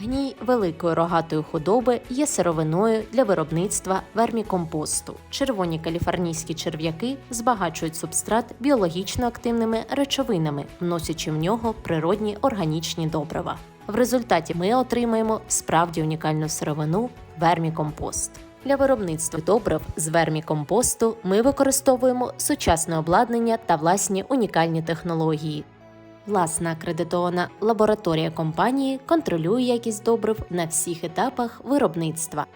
Гній великої рогатої худоби є сировиною для виробництва вермікомпосту. Червоні каліфорнійські черв'яки збагачують субстрат біологічно активними речовинами, вносячи в нього природні органічні добрива. В результаті ми отримаємо справді унікальну сировину вермікомпост. Для виробництва добрив з вермікомпосту ми використовуємо сучасне обладнання та власні унікальні технології. Власна акредитована лабораторія компанії контролює якість добрив на всіх етапах виробництва.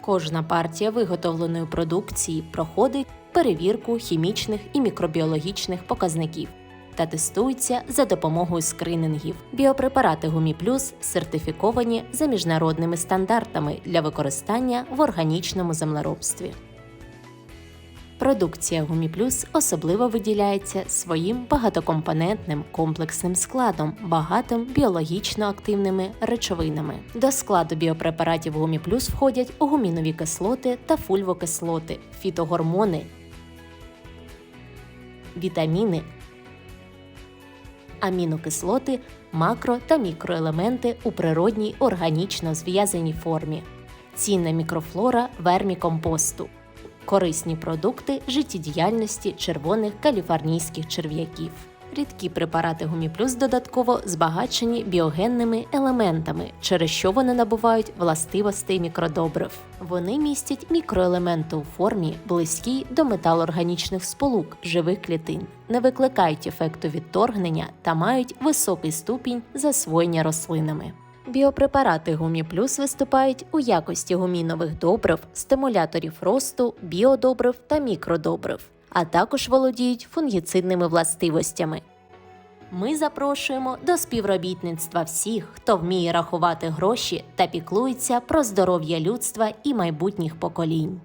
Кожна партія виготовленої продукції проходить перевірку хімічних і мікробіологічних показників та тестується за допомогою скринингів. Біопрепарати Гумі Плюс сертифіковані за міжнародними стандартами для використання в органічному землеробстві. Продукція Гумі Плюс особливо виділяється своїм багатокомпонентним комплексним складом, багатим біологічно активними речовинами. До складу біопрепаратів Гумі Плюс входять гумінові кислоти та фульвокислоти, фітогормони, вітаміни, амінокислоти, макро та мікроелементи у природній органічно зв'язаній формі, цінна мікрофлора вермікомпосту корисні продукти життєдіяльності червоних каліфорнійських черв'яків. Рідкі препарати Гуміплюс додатково збагачені біогенними елементами, через що вони набувають властивостей мікродобрив. Вони містять мікроелементи у формі, близькій до металоорганічних сполук живих клітин, не викликають ефекту відторгнення та мають високий ступінь засвоєння рослинами. Біопрепарати Гумі Плюс виступають у якості гумінових добрив, стимуляторів росту, біодобрив та мікродобрив, а також володіють фунгіцидними властивостями. Ми запрошуємо до співробітництва всіх, хто вміє рахувати гроші та піклується про здоров'я людства і майбутніх поколінь.